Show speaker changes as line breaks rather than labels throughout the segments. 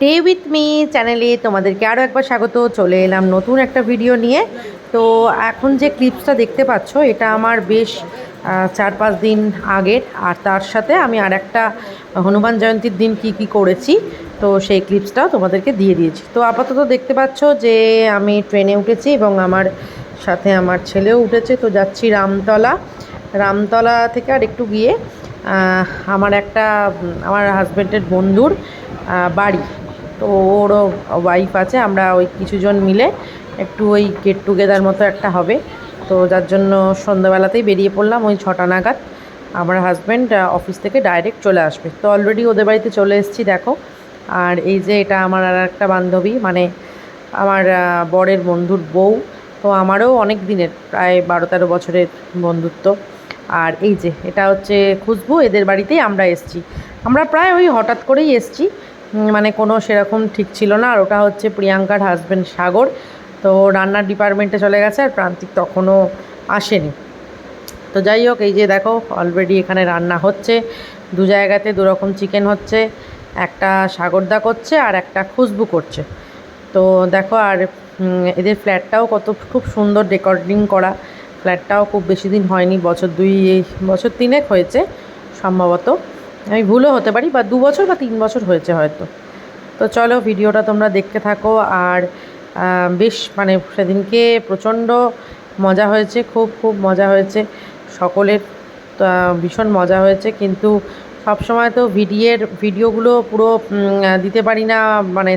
Day with me চ্যানেলে তোমাদেরকে আরও একবার স্বাগত। চলে এলাম নতুন একটা ভিডিও নিয়ে। তো এখন যে ক্লিপসটা দেখতে পাচ্ছ, এটা আমার বেশ চার পাঁচ দিন আগের। আর তার সাথে আমি আর একটা হনুমান জয়ন্তীর দিন কি কি করেছি, তো সেই ক্লিপসটাও তোমাদেরকে দিয়ে দিয়েছি। তো আপাতত দেখতে পাচ্ছ যে আমি ট্রেনে উঠেছি এবং আমার সাথে আমার ছেলেও উঠেছে। তো যাচ্ছি রামতলা। রামতলা থেকে আর একটু গিয়ে আমার একটা আমার হাজব্যান্ডের বন্ধুর বাড়ি। তো ওরও ওয়াইফ আছে, আমরা ওই কিছুজন মিলে একটু ওই গেট টুগেদার মতো একটা হবে। তো যার জন্য সন্ধ্যাবেলাতেই বেরিয়ে পড়লাম ওই ছটা নাগাদ। আমার হাজব্যান্ড অফিস থেকে ডাইরেক্ট চলে আসবে। তো অলরেডি ওদের বাড়িতে চলে এসেছি, দেখো। আর এই যে এটা আমার আর একটা বান্ধবী মানে আমার বরের বন্ধুর বউ। তো আমারও অনেক দিনের, প্রায় বারো তেরো বছরের বন্ধুত্ব। আর এই যে, এটা হচ্ছে খুশবু, এদের বাড়িতেই আমরা এসছি। আমরা প্রায় ওই হঠাৎ করেই এসছি। মানে কোনো সেরকম ঠিক ছিল না। আর ওটা হচ্ছে প্রিয়াঙ্কার হাজব্যান্ড সাগর। তো রান্নার ডিপার্টমেন্টে চলে গেছে আর প্রান্তিক তখনও আসেনি। তো যাই হোক, এই যে দেখো অলরেডি এখানে রান্না হচ্ছে। দু জায়গাতে দু রকম চিকেন হচ্ছে, একটা সাগরদা করছে আর একটা খুশবু করছে। তো দেখো, আর এদের ফ্ল্যাটটাও কত খুব সুন্দর রেকর্ডিং করা। ফ্ল্যাটটাও খুব বেশি দিন হয়নি, বছর দুই, বছর তিনেক হয়েছে সম্ভবত। আমি ভুলও হতে পারি, বা দু বছর বা তিন বছর হয়েছে হয়তো। তো চলো ভিডিওটা তোমরা দেখতে থাকো, আর বেশ মানে সেদিনকে প্রচণ্ড মজা হয়েছে, খুব খুব মজা হয়েছে। সকলের ভীষণ মজা হয়েছে, কিন্তু সব সময় তো ভিডিওর, ভিডিওগুলো পুরো দিতে পারি না মানে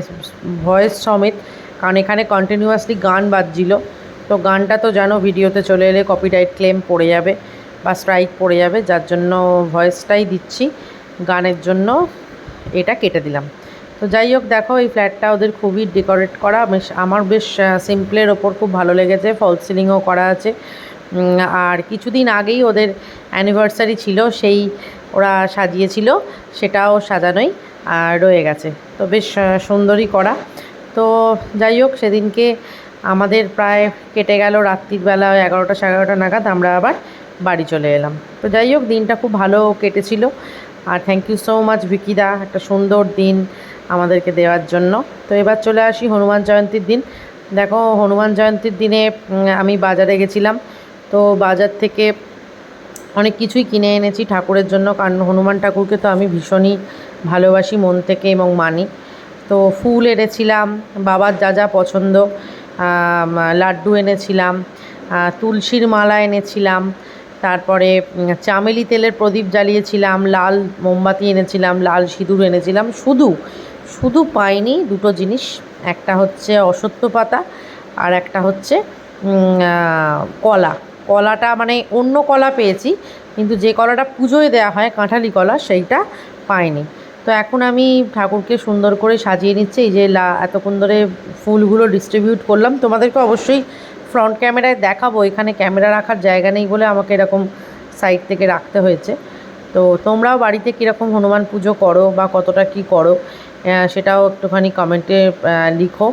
ভয়েস সমেত, কারণ এখানে কন্টিনিউয়াসলি গান বাজছিল। তো গানটা তো জানো, ভিডিওতে চলে এলে কপিরাইট ক্লেম পড়ে যাবে, বা স্ট্রাইক পড়ে যাবে, যার জন্য ভয়েসটাই দিচ্ছি। গানের জন্য এটা কেটে দিলাম। তো যাই হোক, দেখো এই ফ্ল্যাটটা ওদের খুবই ডেকোরেট করা। বেশ, আমার বেশ সিম্পলের ওপর খুব ভালো লেগেছে, ফল সিলিংও করা আছে। আর কিছুদিন আগেই ওদের অ্যানিভার্সারি ছিল, সেই ওরা সাজিয়েছিল, সেটাও সাজানোই, আর রয়ে গেছে। তো বেশ সুন্দরই করা। তো যাই হোক, সেদিনকে আমাদের প্রায় কেটে গেল রাত্রির বেলা ওই এগারোটা সাড়ে এগারোটা নাগাদ, আমরা আবার বাড়ি চলে এলাম। তো যাই হোক, দিনটা খুব ভালো কেটেছিল। আর থ্যাংক ইউ সো মাচ ভিকিদা। একটা সুন্দর দিন আমাদেরকে দেওয়ার জন্য। তো এবার চলে আসি হনুমান জয়ন্তীর দিন। দেখো, হনুমান জয়ন্তীর দিনে আমি বাজারে গেছিলাম। তো বাজার থেকে অনেক কিছুই কিনে এনেছি ঠাকুরের জন্য। কারণ হনুমান ঠাকুরকে তো আমি ভীষণই ভালোবাসি, মন থেকে এবং মানি। তো ফুল এনেছিলাম, বাবার যা যা পছন্দ লাড্ডু এনেছিলাম তুলসীর মালা এনেছিলাম তারপরে চামেলি তেলের প্রদীপ জ্বালিয়েছিলাম, লাল মোমবাতি এনেছিলাম, লাল সিঁদুর এনেছিলাম, শুধু শুধু পাইনি, দুটো জিনিস, একটা হচ্ছে অসত্য পাতা আর একটা হচ্ছে কলা। কলাটা মানে অন্য কলা পেয়েছি, কিন্তু যে কলাটা পুজোয় দেওয়া হয়, কাঁঠালি কলা, সেইটা পাইনি। তো এখন আমি ঠাকুরকে সুন্দর করে সাজিয়ে নিচ্ছি, এই যে লা, এতক্ষণ ধরে ফুলগুলো ডিস্ট্রিবিউট করলাম, তোমাদেরকে অবশ্যই ফ্রন্ট ক্যামেরায় দেখাবো, এখানে ক্যামেরা রাখার জায়গা নেই বলে আমাকে এরকম সাইড থেকে রাখতে হয়েছে। তো তোমরাও বাড়িতে কীরকম হনুমান পুজো করো বা কতটা কি করো সেটাও একটুখানি কমেন্টে লিখো।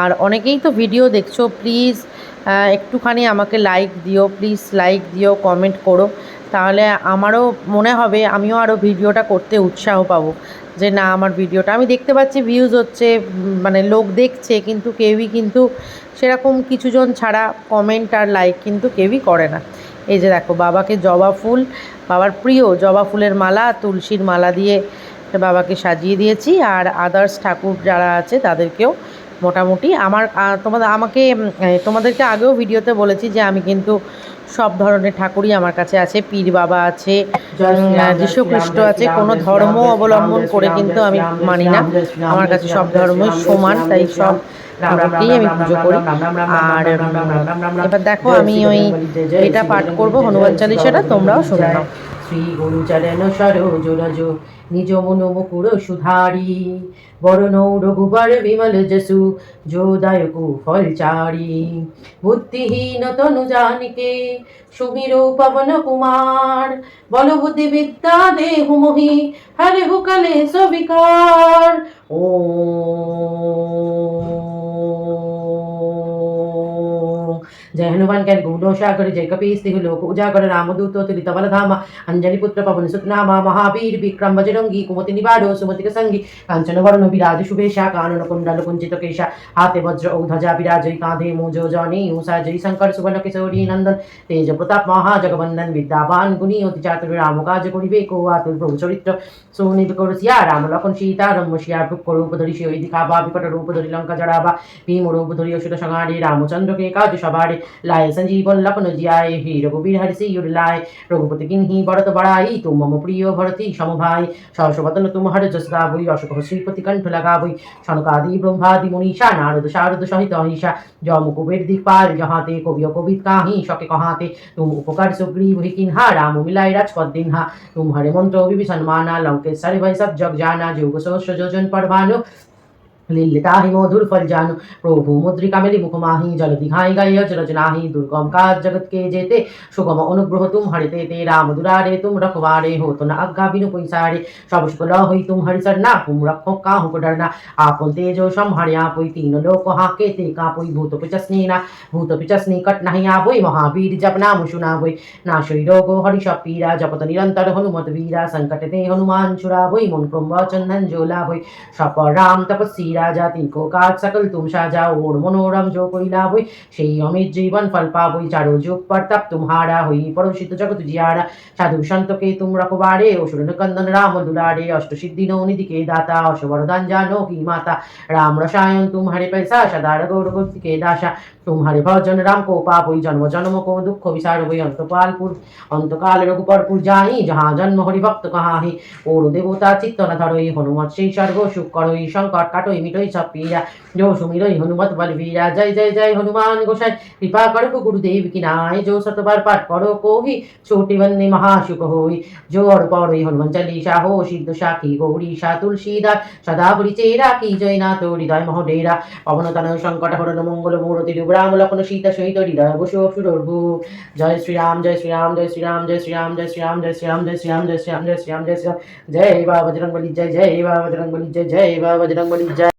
আর অনেকেই তো ভিডিও দেখছ প্লিজ একটুখানি আমাকে লাইক দিও প্লিজ লাইক দিও কমেন্ট করো। তাহলে আমারও মনে হবে আমিও আরও ভিডিওটা করতে উৎসাহ পাবো। যে না, আমার ভিডিওটা, আমি দেখতে পাচ্ছি ভিউজ হচ্ছে মানে লোক দেখছে, কিন্তু কেউই কিন্তু সেরকম কিছুজন ছাড়া কমেন্ট আর লাইক কিন্তু কেউই করে না। এই যে দেখো, বাবাকে জবা ফুল, বাবার প্রিয় জবা ফুলের মালা, তুলসীর মালা দিয়ে বাবাকে সাজিয়ে দিয়েছি। আর আদার্স ঠাকুর যারা আছে, তাদেরকেও মোটামুটি আমার তোমাদের, আমাকে তোমাদেরকে আগেও ভিডিওতে বলেছি যে আমি কিন্তু সব ধরনের ঠাকুরই আমার কাছে আছে পীর বাবা আছে যীশুখ্রিস্ট আছে কোনো ধর্ম অবলম্বন করে কিন্তু আমি মানি না আমার কাছে সব ধর্মই সমান তাই সব ঠাকুরকেই আমি পুজো করি আর এবার দেখো আমি ওই এটা পাঠ করব হনুমান চালিশাটা তোমরাও শুনে নাও শ্রী গুরু চরণ সরোজ রজ নিজ মনো মুকুর সুধারি। বরণ রঘুবর বিমল যশু, যোদায়ক ফল চারি। বুদ্ধিহীন তনু জানিকে, সুমির পবন কুমার। বল বুদ্ধি বিদ্যা দেহু মোহি, হরে হুকালে সবিকার ও
జయ హనుమాన్ క్యాన్ గౌడోషాకరి జైకపీస్తి లోక ఉజాకర రామదూతో తిరిత వలధామ అంజని పుత్ర పవన సుఖనామ మహావీర్ విక్రమ వజరంగి కుమతి నివాడో సుమతిక సంగి কাঞ্চন বর্ণ বিরাজ শুভেশা কানন কুণ্ডল কুঞ্চিত কেশা হাতে বজ্র ও ধ্বজা বিরাজয় কাঁধে মুজ জনে উষা জয় শঙ্কর সুবর্ণ কেশরী নন্দন তেজ প্রতাপ মহাজগবন্দন বিদ্যাবান গুণী অতি চাতুর রাম কাজ করিবে কো আতুর প্রভু চরিত্র সুনীত করসিয়া রাম লক্ষণ সীতা রম্যসিয়া ভুক্ষ রূপ ধরি সে দিখা বা বিকট রূপ ধরি লঙ্কা জড়াবা ভীম রূপ ধরি অসুর সংহারে রামচন্দ্রকে কাজ সবারে લાય સંજીવ વલ્લભનુજ્યાય હિ રઘુવીર હરિસિ યુડલાય রঘুপতি কিনহি ভরত বড়াই তু মম প্রিয় ভরতী সমভাই সহসবদন তুম হর যশ গাবই অশোক শ্রীপতি কণ্ঠ লাগাবই সনকাদি ব্রহ্মাদি মনীষা নারদ শারদ সহিত অহিষা যম কুবের দিকপাল জহাতে কবিও কবিত কাহি শকে কহাতে তুম উপকার সুগ্রীব হি কিনহা রাম মিলাই রাজপদ দিনহা তুম হরে মন্ত্র বিভীষণ মানা লঙ্কেশ্বরে ভয় সব জগ জানা যোগ সহস্র যোজন পরভানু লিল্লিতাহি মধুর ফল জানু প্রভু মুদ্রিকা মেলি মুখমাহি জল দিঘাই গাইয় চরচনাহি দুর্গম কাজ জগৎ কে যেতে সুগম অনুগ্রহ তুম হরিতে তে রাম দুরারে তুম রখবারে হো তো না আজ্ঞা বিনু পৈসারে সব সুকল হই তুম হরিচর না কুম রক্ষো কাহ কুডরনা আপন তেজ সম হরিয়া পুই তিন লোক হাকে তে কা পুই ভূত পিচস্নি না ভূত পিচস্নি কট নাহি আবই মহাবীর জপ নাম শুনা বই না শৈ রোগ হরি সব পীরা জপত নিরন্তর হনুমত বীরা সংকট তে হনুমান চুরা বই মন ক্রম চন্দন জোলা বই সপ রাম তপস্বী রাজাতি কোকাত সকল তুমসা যাওর মনোরম যো কৈলা হই সেই অমিত জীবন ফল পাবই চারো যোগ প্রতাপ তুমহারা হই পরমশিত জগত জিয়ারা, সাধু সন্তকে তুম রকবারে অসুর নন্দন রাম দুলারে অষ্ট সিদ্ধি নো নিধিকে দাতা অশবরদান জানো কি মাতা, রাম রসায়ন তুম হারে সদার সদা রঘু রঘুকে দাসা तुम्हारे भजन राम को पाप हुई जन्म जन्म को दुख विसार हुई अंतपालपुर अंतकाल रघुपरपुर जाई जहाँ जन्म हरिभक्त कहाँ ही और देवता চিত্ত না ধরই হনুমত সেই স্বর্গ সুখ করই সংকট কাটই মিটই সব পীরা যৌ সুমিরই হনুমত বলবীরা জয় জয় জয় হনুমান গোসাই কৃপা করো গুরুদেব কি নাই যৌ শতবার পাঠ করো কোহি ছোটি বন্দি মহাসুখ হই যো অর পরই হনুমান চালিসা হো সিদ্ধ সাখী গৌরীষা তুলসীদার সদা পরিচেরা কি জয় না তো হৃদয় মহ ডেরা পবনতন সংকট হরণ মঙ্গল মূরতি রূপ লক্ষণ সীতা সহিত হৃদয় বসু অসুর ভূপ জয় শ্রীরাম জয় শ্রীরাম জয় শ্রীরাম জয় শ্রীরাম জয় শ্রীরাম জয় শ্রীরাম জয় শ্রীরাম জয় শ্রীরাম জয় শ্রীরাম জয় শ্রীরাম জয় বাবা বজরং বলি জয় জয় বাবা বজরং বলি জয় জয় বাবা বজরং বলি জয়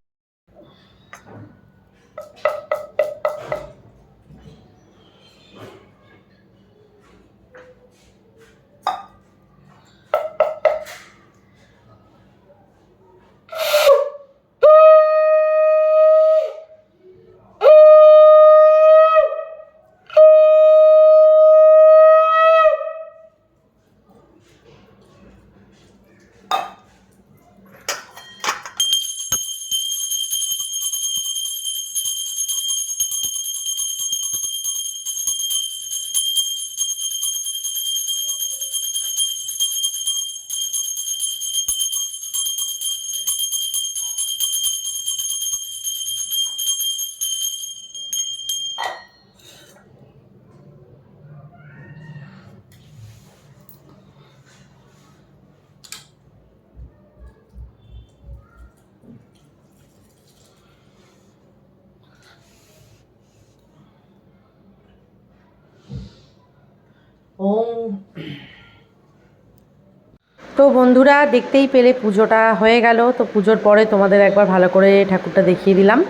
তো বন্ধুরা, দেখতেই পেলে পুজোটা হয়ে গেল। তো পুজোর পরে তোমাদের একবার ভালো করে ঠাকুরটা দেখিয়ে দিলাম।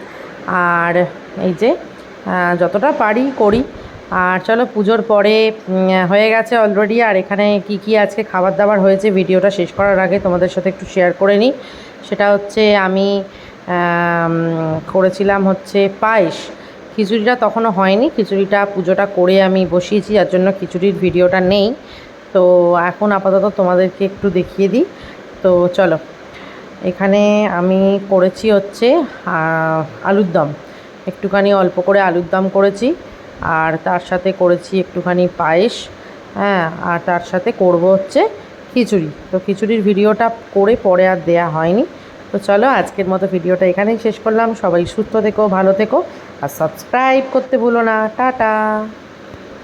আর এই যে যতটা পারি করি। আর চলো, পুজোর পরে হয়ে গেছে অলরেডি আর এখানে কি কি আজকে খাবার দাবার হয়েছে ভিডিওটা শেষ করার আগে তোমাদের সাথে একটু শেয়ার করে নিই। সেটা হচ্ছে আমি, করেছিলাম হচ্ছে পায়েস। খিচুড়িটা তখনও হয়নি। খিচুড়িটা পুজোটা করে আমি বসিয়েছি, যার জন্য খিচুড়ির ভিডিওটা নেই। তো এখন আপাতত তোমাদেরকে একটু দেখিয়ে দিই। তো চলো, এখানে আমি করেছি হচ্ছে আলুর দম। একটুখানি অল্প করে আলুর দম করেছি, আর তার সাথে করেছি একটুখানি পায়েস হ্যাঁ আর তার সাথে করব হচ্ছে খিচুড়ি। তো খিচুড়ির ভিডিওটা করে পরে আর দেয়া হয়নি। তো চলো, আজকের মতো ভিডিওটা এখানেই শেষ করলাম। সবাই সুস্থ থেকো, ভালো থেকো, আর সাবস্ক্রাইব করতে ভুলো না। টাটা।